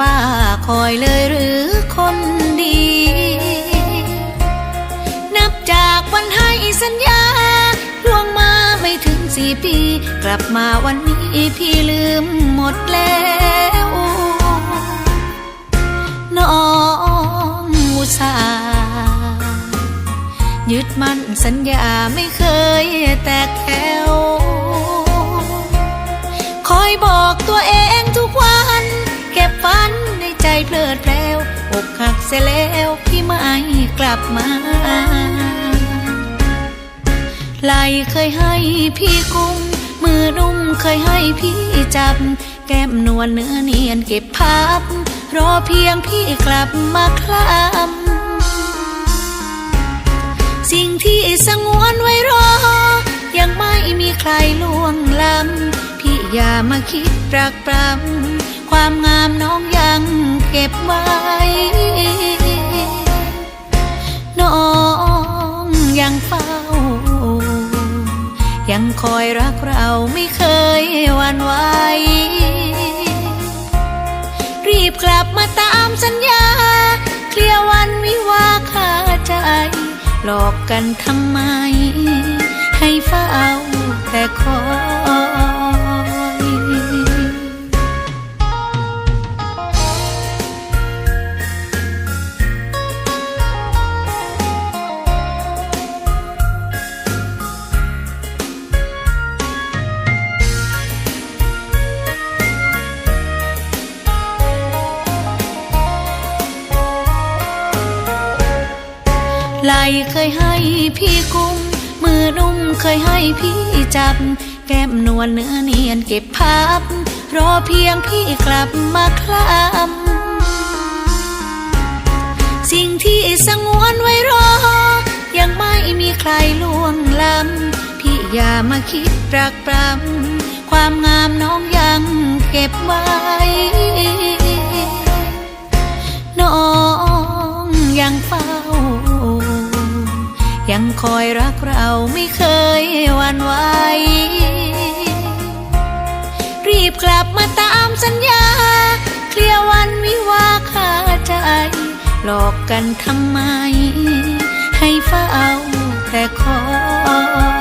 บ้าคอยเลยหรือคนดี นับจากวันให้สัญญาล่วงมาไม่ถึงสี่ปี กลับมาวันนี้พี่ลืมหมดแล้วน้องอุตสายึดมั่นสัญญาไม่เคยแตกแถวคอยบอกตัวเอง กลับมาไหลเคยให้พี่กุมมือนุ่มเคยให้พี่จับ แก้มนวลเนื้อเนียนเก็บภาพ รอเพียงพี่กลับมาคลำสิ่งที่สงวนไว้รอ ยังไม่มีใครล่วงล้ำ พี่อย่ามาคิดรักปรำความงามน้องยังเก็บไว้ ยังคอยรักเราไม่เคยหวันไหวรีบกลับมาตามสัญญา เคลียร์วันวิวาคาใจ หลอกกันทำไม ให้เฝ้าแต่คอย ไหลเคยให้พี่กุม มือนุ่มเคยให้พี่จับ แก้มนวลเนื้อเนียนเก็บภาพรอเพียงพี่กลับมาคลำสิ่งที่สงวนไว้รอ ยังไม่มีใครล่วงล้ำ พี่อย่ามาคิดรักปรำความงามน้องยังเก็บไว้ คอยรักเราไม่เคยหวันไหวรีบกลับมาตามสัญญา เคลียร์วันวิวาคาใจ หลอกกันทำไม ให้เฝ้าแต่คอย